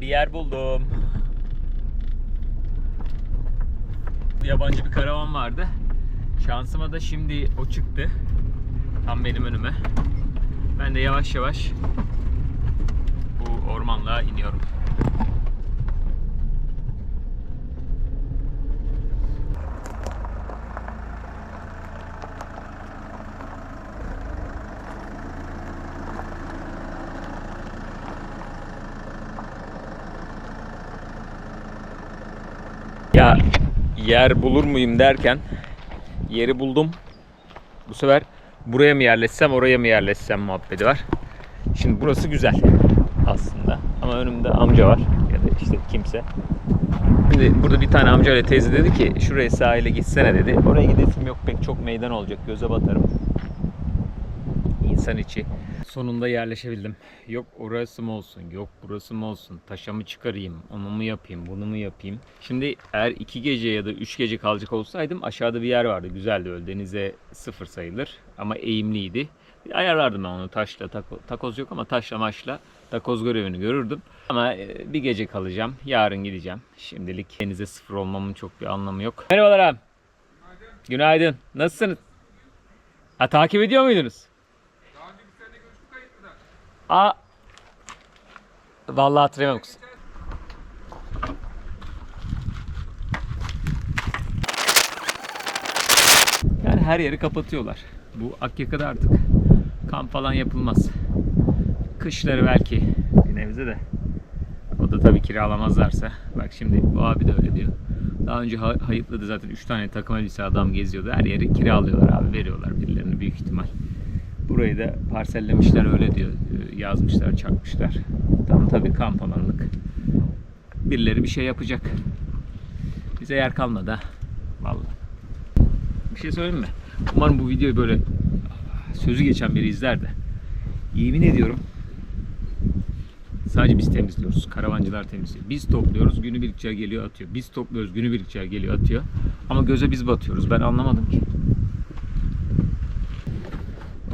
Bir yer buldum. Yabancı bir karavan vardı. Şansıma da şimdi o çıktı. Tam benim önüme. Ben de yavaş yavaş bu ormanlığa iniyorum. Ya yer bulur muyum derken yeri buldum. Bu sefer buraya mı yerleşsem oraya mı yerleşsem muhabbeti var. Şimdi burası güzel aslında ama önümde amca var ya da işte kimse. Şimdi burada bir tane amca ile teyze dedi ki şuraya sahile gitsene dedi. Oraya gidesim yok pek çok meydan olacak göze batarım. İnsan içi. Sonunda yerleşebildim. Yok orası mı olsun, yok burası mı olsun, taşa mı çıkarayım, onu mu yapayım, bunu mu yapayım. Şimdi eğer iki gece ya da üç gece kalacak olsaydım aşağıda bir yer vardı. Güzeldi öyle denize sıfır sayılır ama eğimliydi. Ayarlardım ben onu taşla, tako- takoz yok ama taşla maşla takoz görevini görürdüm. Ama e, bir gece kalacağım, yarın gideceğim. Şimdilik denize sıfır olmamın çok bir anlamı yok. Merhabalar abi. Günaydın. Nasılsınız? Ha takip ediyor muydunuz? Aa. Vallahi hatırlamıyorum. kız. Yani her yeri kapatıyorlar. Bu Akyaka'da artık kamp falan yapılmaz. Kışları belki bir nebze de. O da tabii kiralamazlarsa. Bak şimdi bu abi de öyle diyor. Daha önce ha- hayıtladı zaten 3 tane takım elbise adam geziyordu. Her yeri kiralıyorlar abi veriyorlar birilerine büyük ihtimal. Burayı da parsellemişler öyle diyor. Ee, Yazmışlar, çakmışlar. Tam tabii kamp alanlık. Birileri bir şey yapacak. Bize yer kalmadı ha. Vallahi. Bir şey söyleyeyim mi? Umarım bu videoyu böyle sözü geçen biri izler de. Yemin ediyorum sadece biz temizliyoruz. Karavancılar temizliyor. Biz topluyoruz, günü birikçe geliyor atıyor. Biz topluyoruz, günü birikçe geliyor atıyor. Ama göze biz batıyoruz. Ben anlamadım ki.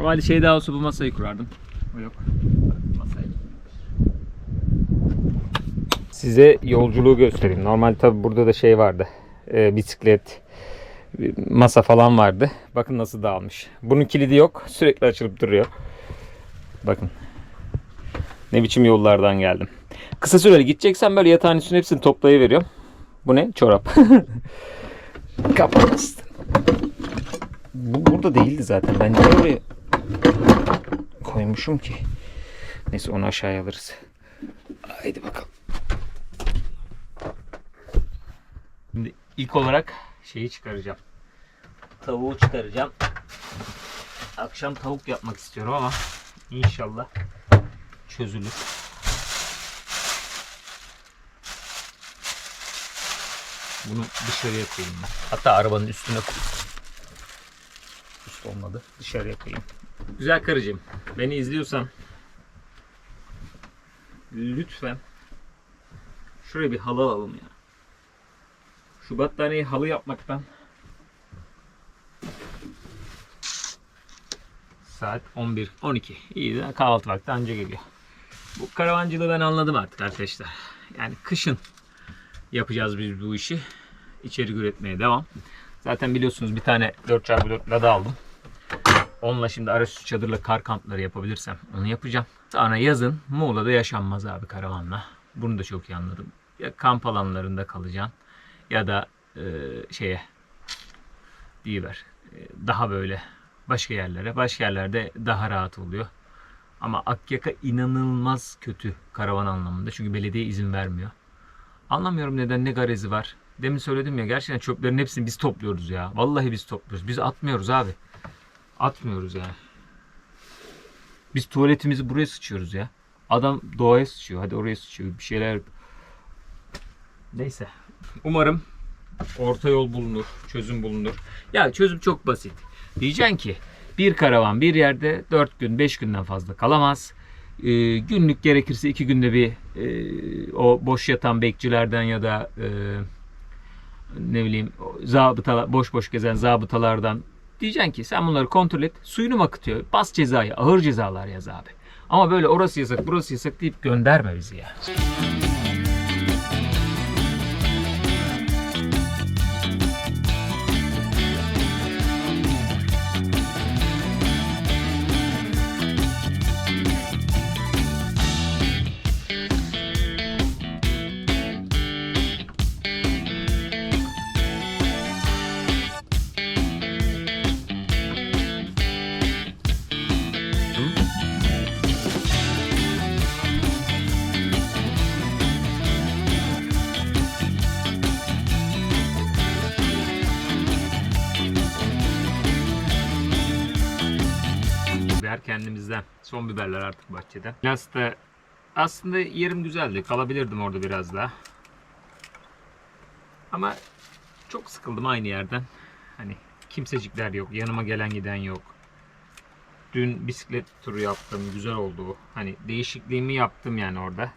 Normalde şey daha olsa bu masayı kurardım. O yok. Masayı. Size yolculuğu göstereyim. Normal tabi burada da şey vardı. Ee, bisiklet, masa falan vardı. Bakın nasıl dağılmış. Bunun kilidi yok. Sürekli açılıp duruyor. Bakın. Ne biçim yollardan geldim. Kısa süreli gideceksen böyle yatağın üstüne hepsini toplayıveriyorum. Bu ne? Çorap. Kapattım. Bu burada değildi zaten. Ben niye oraya koymuşum ki? Neyse onu aşağıya alırız. Haydi bakalım. Şimdi ilk olarak şeyi çıkaracağım. Tavuğu çıkaracağım. Akşam tavuk yapmak istiyorum ama inşallah çözülür. Bunu dışarıya koyayım ben. Hatta arabanın üstüne koyayım. Üst olmadı. Dışarıya koyayım. Güzel karıcığım. Beni izliyorsan lütfen şuraya bir halı alalım ya. Şu battaniyeyi halı yapmaktan saat 11 12 iyi de kahvaltı vakti anca geliyor. Bu karavancılığı ben anladım artık arkadaşlar. Yani kışın yapacağız biz bu işi. İçerik üretmeye devam. Zaten biliyorsunuz bir tane 4x4 lada aldım. Onunla şimdi araçüstü çadırla kar kampları yapabilirsem onu yapacağım. Sonra yazın Muğla'da yaşanmaz abi karavanla. Bunu da çok iyi anladım. Ya kamp alanlarında kalacaksın ya da e, şeye diyiver e, daha böyle başka yerlere. Başka yerlerde daha rahat oluyor. Ama Akyaka inanılmaz kötü karavan anlamında. Çünkü belediye izin vermiyor. Anlamıyorum neden ne garezi var. Demin söyledim ya gerçekten çöplerin hepsini biz topluyoruz ya. Vallahi biz topluyoruz. Biz atmıyoruz abi. Atmıyoruz yani. Biz tuvaletimizi buraya sıçıyoruz ya. Adam doğaya sıçıyor. Hadi oraya sıçıyor. Bir şeyler. Neyse. Umarım orta yol bulunur. Çözüm bulunur. Ya çözüm çok basit. Diyeceksin ki bir karavan bir yerde 4 gün 5 günden fazla kalamaz. Ee, günlük gerekirse 2 günde bir e, o boş yatan bekçilerden ya da e, ne bileyim zabıtalar, boş boş gezen zabıtalardan diyeceksin ki sen bunları kontrol et. Suyunu mu akıtıyor? Bas cezayı. Ağır cezalar yaz abi. Ama böyle orası yasak burası yasak deyip gönderme bizi ya. Gözlem. Son biberler artık bahçede. Milas'ta aslında yerim güzeldi. Kalabilirdim orada biraz daha. Ama çok sıkıldım aynı yerden. Hani kimsecikler yok. Yanıma gelen giden yok. Dün bisiklet turu yaptım. Güzel oldu. Hani değişikliğimi yaptım yani orada.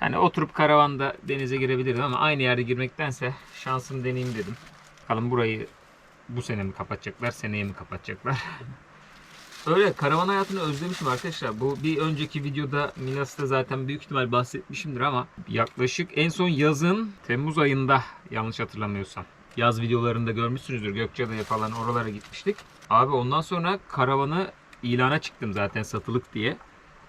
Hani oturup karavanda denize girebilirdim ama aynı yerde girmektense şansımı deneyeyim dedim. Bakalım burayı bu sene mi kapatacaklar, seneye mi kapatacaklar? Öyle karavan hayatını özlemişim arkadaşlar. Bu bir önceki videoda Milas'ta zaten büyük ihtimal bahsetmişimdir ama yaklaşık en son yazın Temmuz ayında yanlış hatırlamıyorsam. Yaz videolarında görmüşsünüzdür Gökçeada'ya falan oralara gitmiştik. Abi ondan sonra karavanı ilana çıktım zaten satılık diye.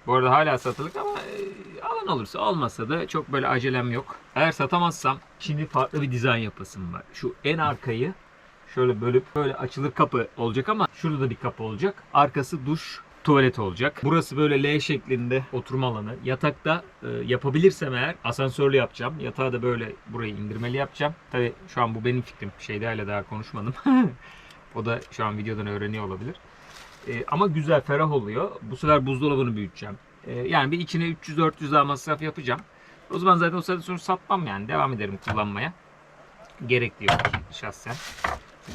Bu arada hala satılık ama e, alan olursa olmazsa da çok böyle acelem yok. Eğer satamazsam şimdi farklı bir dizayn yapasım var. Şu en arkayı şöyle bölüp böyle açılır kapı olacak ama şurada da bir kapı olacak. Arkası duş, tuvalet olacak. Burası böyle L şeklinde oturma alanı. Yatakta e, yapabilirsem eğer asansörlü yapacağım. Yatağı da böyle burayı indirmeli yapacağım. Tabi şu an bu benim fikrim. Şeyde hala daha konuşmadım. o da şu an videodan öğreniyor olabilir. E, ama güzel, ferah oluyor. Bu sefer buzdolabını büyüteceğim. E, yani bir içine 300-400 daha masraf yapacağım. O zaman zaten o saatten sonra satmam yani. Devam ederim kullanmaya. Gerek diyor şahsen.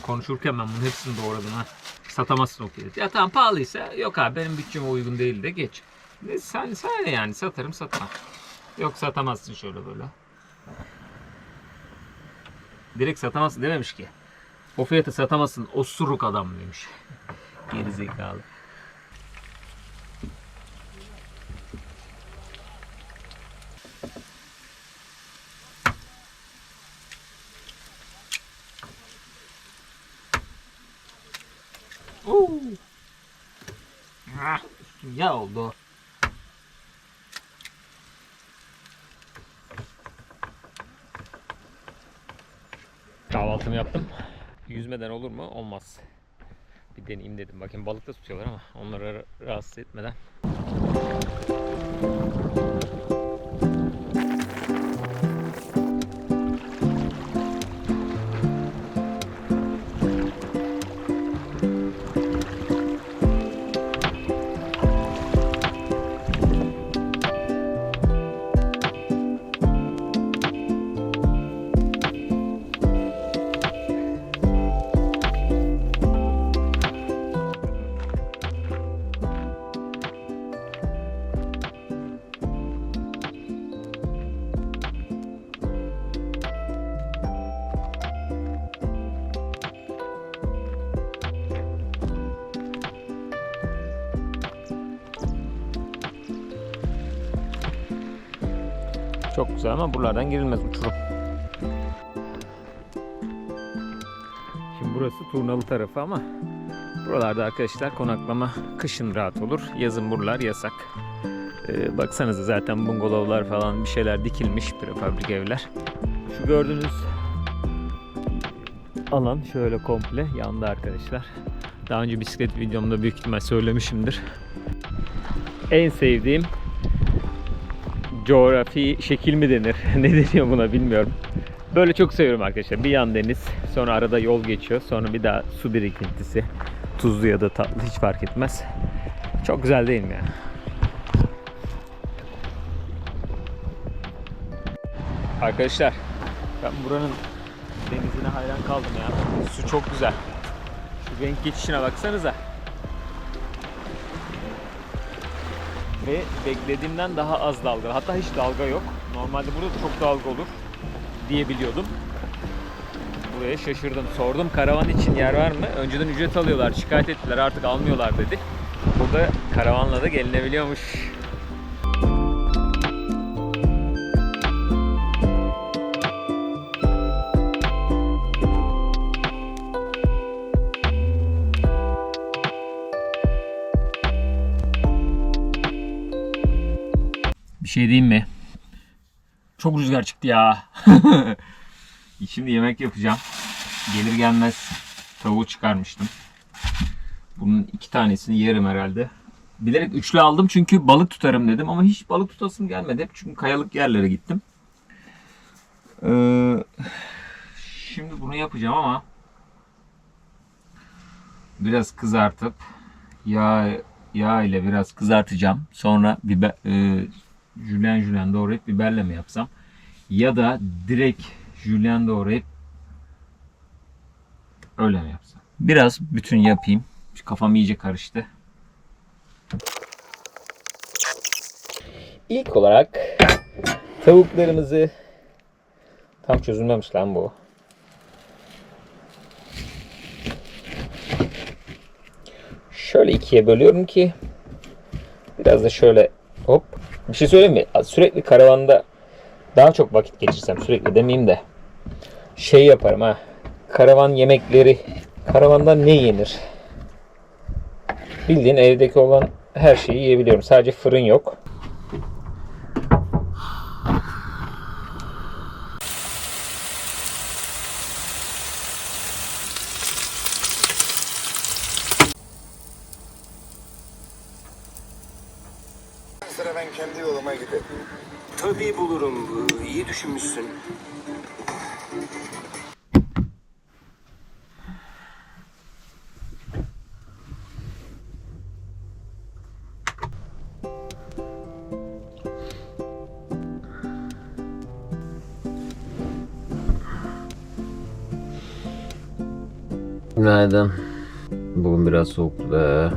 Konuşurken ben bunun hepsini doğradım ha. Satamazsın o fiyatı. Ya tamam pahalıysa yok abi benim bütçeme uygun değil de geç. Ne, sen, sen yani satarım satmam. Yok satamazsın şöyle böyle. Direkt satamazsın dememiş ki. O fiyatı satamazsın o suruk adam demiş. Geri zekalı. Oo. Ah, ya oldu. Kahvaltımı yaptım. Yüzmeden olur mu? Olmaz. Bir deneyeyim dedim. Bakın balık da tutuyorlar ama onları rahatsız etmeden. Çok güzel ama buralardan girilmez uçurum. Şimdi burası Turnalı tarafı ama buralarda arkadaşlar konaklama kışın rahat olur. Yazın buralar yasak. Ee, baksanıza zaten bungalovlar falan bir şeyler dikilmiş prefabrik evler. Şu gördüğünüz alan şöyle komple yandı arkadaşlar. Daha önce bisiklet videomda büyük ihtimal söylemişimdir. En sevdiğim coğrafi şekil mi denir? ne deniyor buna bilmiyorum. Böyle çok seviyorum arkadaşlar. Bir yan deniz, sonra arada yol geçiyor, sonra bir daha su birikintisi. Tuzlu ya da tatlı hiç fark etmez. Çok güzel değil mi ya? Arkadaşlar ben buranın denizine hayran kaldım ya. Su çok güzel. Şu renk geçişine baksanıza. Ve beklediğimden daha az dalga. Hatta hiç dalga yok. Normalde burada da çok dalga olur diye biliyordum. Buraya şaşırdım. Sordum karavan için yer var mı? Önceden ücret alıyorlar. Şikayet ettiler artık almıyorlar dedi. Burada karavanla da gelinebiliyormuş. Bir şey diyeyim mi? Çok rüzgar çıktı ya. Şimdi yemek yapacağım. Gelir gelmez tavuğu çıkarmıştım. Bunun iki tanesini yerim herhalde. Bilerek üçlü aldım çünkü balık tutarım dedim ama hiç balık tutasım gelmedi. Hep çünkü kayalık yerlere gittim. Ee, şimdi bunu yapacağım ama biraz kızartıp yağ yağ ile biraz kızartacağım. Sonra biber, e, jülyen jülyen doğrayıp biberle mi yapsam? Ya da direkt jülyen doğrayıp öyle mi yapsam? Biraz bütün yapayım. Kafam iyice karıştı. İlk olarak tavuklarımızı tam çözülmemiş lan bu. Şöyle ikiye bölüyorum ki biraz da şöyle bir şey söyleyeyim mi? Sürekli karavanda daha çok vakit geçirsem sürekli demeyeyim de şey yaparım ha. Karavan yemekleri karavanda ne yenir? Bildiğin evdeki olan her şeyi yiyebiliyorum. Sadece fırın yok. Sıra ben kendi yoluma giderim. Tabii bulurum. İyi düşünmüşsün. Günaydın. Bugün biraz soğuktu be.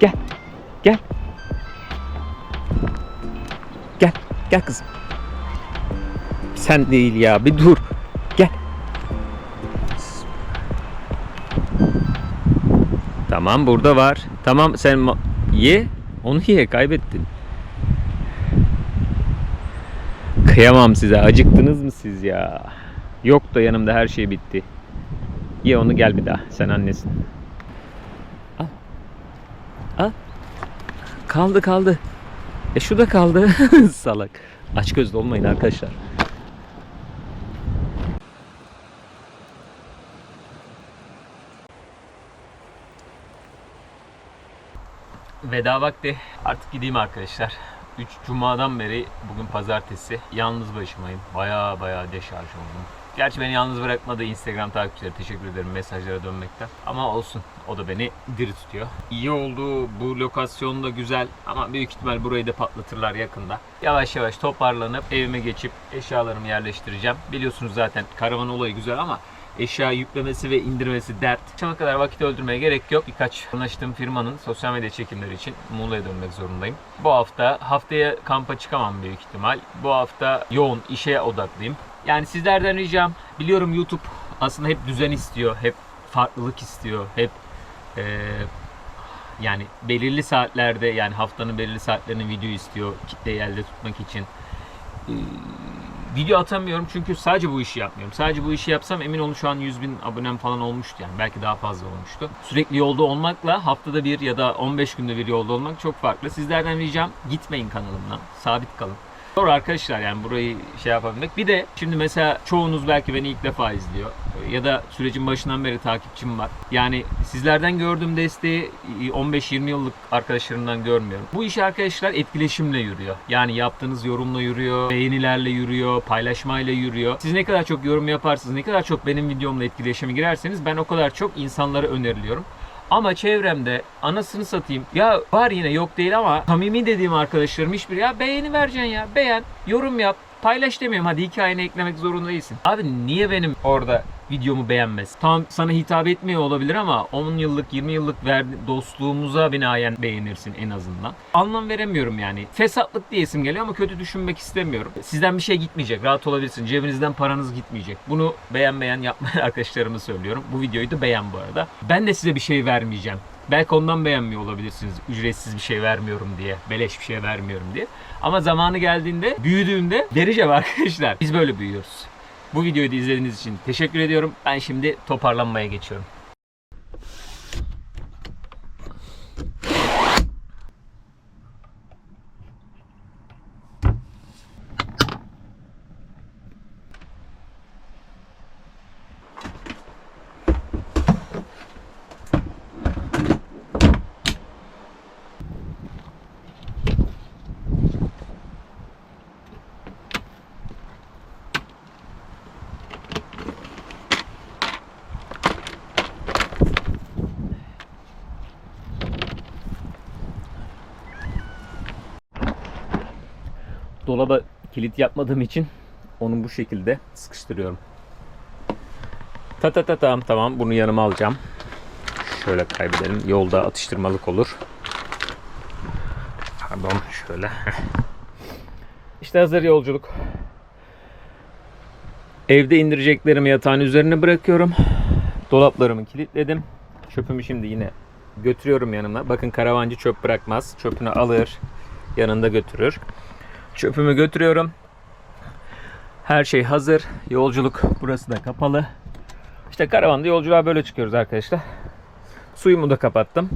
Gel. Gel. Gel. Gel kızım. Sen değil ya. Bir dur. Gel. Tamam burada var. Tamam sen ye. Onu ye. Kaybettin. Kıyamam size. Acıktınız mı siz ya? Yok da yanımda her şey bitti. Ye onu gel bir daha. Sen annesin. Kaldı kaldı. E şu da kaldı. Salak. Aç gözlü olmayın arkadaşlar. Veda vakti. Artık gideyim arkadaşlar. 3 Cuma'dan beri bugün pazartesi. Yalnız başımayım. Baya baya deşarj oldum. Gerçi beni yalnız bırakmadı Instagram takipçileri. Teşekkür ederim mesajlara dönmekten. Ama olsun. O da beni diri tutuyor. İyi oldu. Bu lokasyon da güzel. Ama büyük ihtimal burayı da patlatırlar yakında. Yavaş yavaş toparlanıp evime geçip eşyalarımı yerleştireceğim. Biliyorsunuz zaten karavan olayı güzel ama eşya yüklemesi ve indirmesi dert. Akşama kadar vakit öldürmeye gerek yok. Birkaç anlaştığım firmanın sosyal medya çekimleri için Muğla'ya dönmek zorundayım. Bu hafta haftaya kampa çıkamam büyük ihtimal. Bu hafta yoğun işe odaklıyım. Yani sizlerden ricam biliyorum YouTube aslında hep düzen istiyor, hep farklılık istiyor, hep eee, yani belirli saatlerde yani haftanın belirli saatlerinde video istiyor kitleyi elde tutmak için. Ee, video atamıyorum çünkü sadece bu işi yapmıyorum. Sadece bu işi yapsam emin olun şu an 100 bin abonem falan olmuştu yani. Belki daha fazla olmuştu. Sürekli yolda olmakla haftada bir ya da 15 günde bir yolda olmak çok farklı. Sizlerden ricam gitmeyin kanalımdan. Sabit kalın. Zor arkadaşlar yani burayı şey yapabilmek. Bir de şimdi mesela çoğunuz belki beni ilk defa izliyor. Ya da sürecin başından beri takipçim var. Yani sizlerden gördüğüm desteği 15-20 yıllık arkadaşlarımdan görmüyorum. Bu iş arkadaşlar etkileşimle yürüyor. Yani yaptığınız yorumla yürüyor, beğenilerle yürüyor, paylaşmayla yürüyor. Siz ne kadar çok yorum yaparsınız, ne kadar çok benim videomla etkileşime girerseniz ben o kadar çok insanlara öneriliyorum. Ama çevremde anasını satayım. Ya var yine yok değil ama samimi dediğim arkadaşlarım hiçbir ya beğeni vereceksin ya. Beğen, yorum yap. Paylaş demiyorum hadi hikayene eklemek zorunda değilsin. Abi niye benim orada videomu beğenmez? Tamam sana hitap etmiyor olabilir ama 10 yıllık 20 yıllık verdi, dostluğumuza binaen beğenirsin en azından. Anlam veremiyorum yani. Fesatlık diyesim geliyor ama kötü düşünmek istemiyorum. Sizden bir şey gitmeyecek. Rahat olabilirsin. Cebinizden paranız gitmeyecek. Bunu beğenmeyen yapmayan arkadaşlarımı söylüyorum. Bu videoyu da beğen bu arada. Ben de size bir şey vermeyeceğim. Belki ondan beğenmiyor olabilirsiniz. Ücretsiz bir şey vermiyorum diye. Beleş bir şey vermiyorum diye. Ama zamanı geldiğinde, büyüdüğünde vereceğim arkadaşlar. Biz böyle büyüyoruz. Bu videoyu da izlediğiniz için teşekkür ediyorum. Ben şimdi toparlanmaya geçiyorum. Dolaba kilit yapmadığım için onu bu şekilde sıkıştırıyorum. Ta ta ta tamam tamam bunu yanıma alacağım. Şöyle kaybedelim. Yolda atıştırmalık olur. Pardon şöyle. İşte hazır yolculuk. Evde indireceklerimi yatağın üzerine bırakıyorum. Dolaplarımı kilitledim. Çöpümü şimdi yine götürüyorum yanıma. Bakın karavancı çöp bırakmaz. Çöpünü alır, yanında götürür. Çöpümü götürüyorum. Her şey hazır. Yolculuk burası da kapalı. İşte karavanda yolculuğa böyle çıkıyoruz arkadaşlar. Suyumu da kapattım.